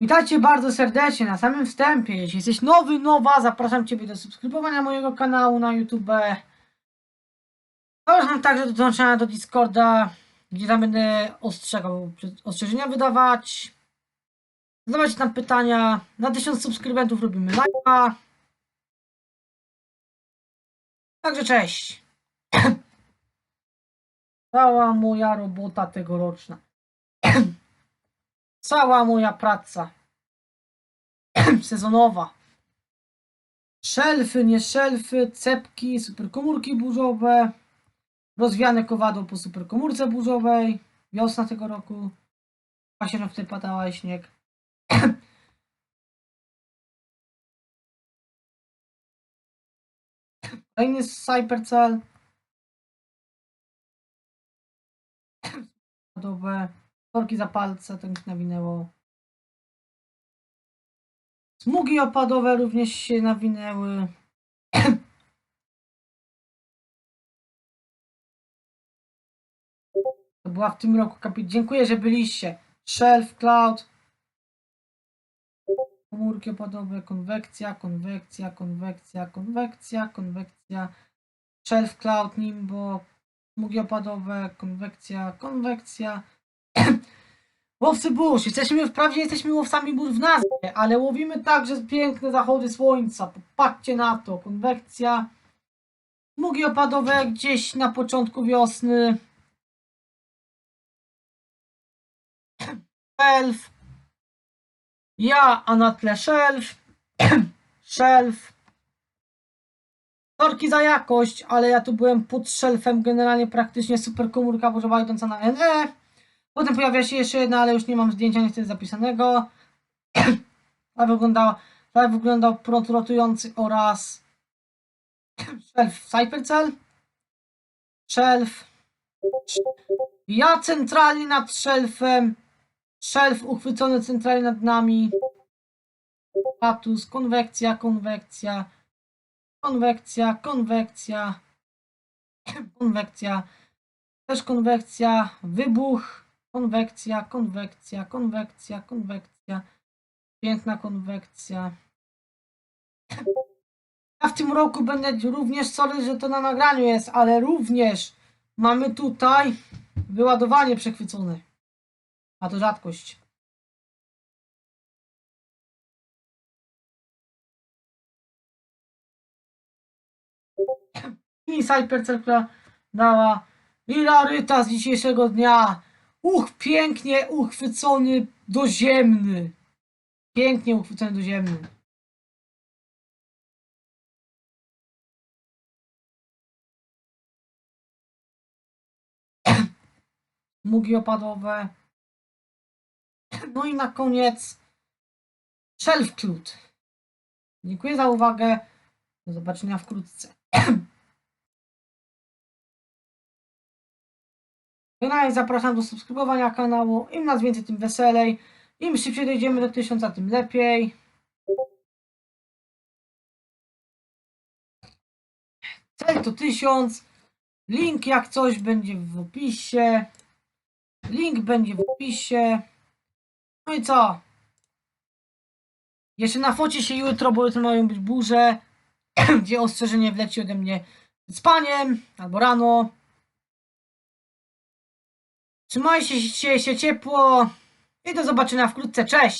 Witajcie bardzo serdecznie na samym wstępie. Jeśli jesteś nowy, nowa, zapraszam Ciebie do subskrybowania mojego kanału na YouTube. Zapraszam także do dołączenia do Discorda, gdzie tam będę ostrzegał, ostrzeżenia wydawać. Zadawać tam pytania. Na 1000 subskrybentów robimy live'a. Także cześć. Cała moja robota tegoroczna. Cała moja praca sezonowa. Szelfy, nie szelfy, cepki, superkomórki burzowe, rozwiane kowadło po superkomórce burzowej, wiosna tego roku, właśnie, wtedy padała i śnieg. Kolejny Cybercell. Kowadowe, torki za palce, to się nawinęło. Smugi opadowe również się nawinęły. To była w tym roku kapit. Dziękuję, że byliście. Shelf, Cloud. Komórki opadowe, konwekcja, konwekcja, konwekcja, konwekcja, konwekcja. Shelf, Cloud, Nimbo. Smugi opadowe, konwekcja, konwekcja. Łowcy burz. Jesteśmy, wprawdzie jesteśmy łowcami burz w nazwie, ale łowimy także piękne zachody słońca. Popatrzcie na to. Konwekcja. Smugi opadowe gdzieś na początku wiosny. Szelf. Ja, a na tle szelf. Szelf. Torki za jakość, ale ja tu byłem pod szelfem. Generalnie praktycznie super komórka idąca na NE. Potem pojawia się jeszcze jedna, ale już nie mam zdjęcia niestety zapisanego. Tak wyglądał, tak wyglądał prąd rotujący oraz shelf Cybercell. Shelf. Ja centralnie nad shelfem. Shelf uchwycony centralnie nad nami. Status, konwekcja, konwekcja. Konwekcja, konwekcja. Konwekcja. Też konwekcja, wybuch, konwekcja, konwekcja, konwekcja, konwekcja, piękna konwekcja. Ja w tym roku będę również, sorry, że to na nagraniu jest, ale również mamy tutaj wyładowanie przechwycone. A to rzadkość. I Cybercell, która dała Ilaryta z dzisiejszego dnia. Uch, pięknie uchwycony doziemny. Pięknie uchwycony doziemny. Mugi opadowe. No i na koniec Shelf Clut. Dziękuję za uwagę. Do zobaczenia wkrótce. Generalnie zapraszam do subskrybowania kanału. Im nas więcej, tym weselej. Im szybciej dojdziemy do tysiąca, tym lepiej. Cel to tysiąc. Link jak coś będzie w opisie. Link będzie w opisie. No i co? Jeszcze na focie się jutro, bo jutro mają być burze, gdzie ostrzeżenie wleci ode mnie z paniem albo rano. Trzymajcie się, ciepło i do zobaczenia wkrótce. Cześć!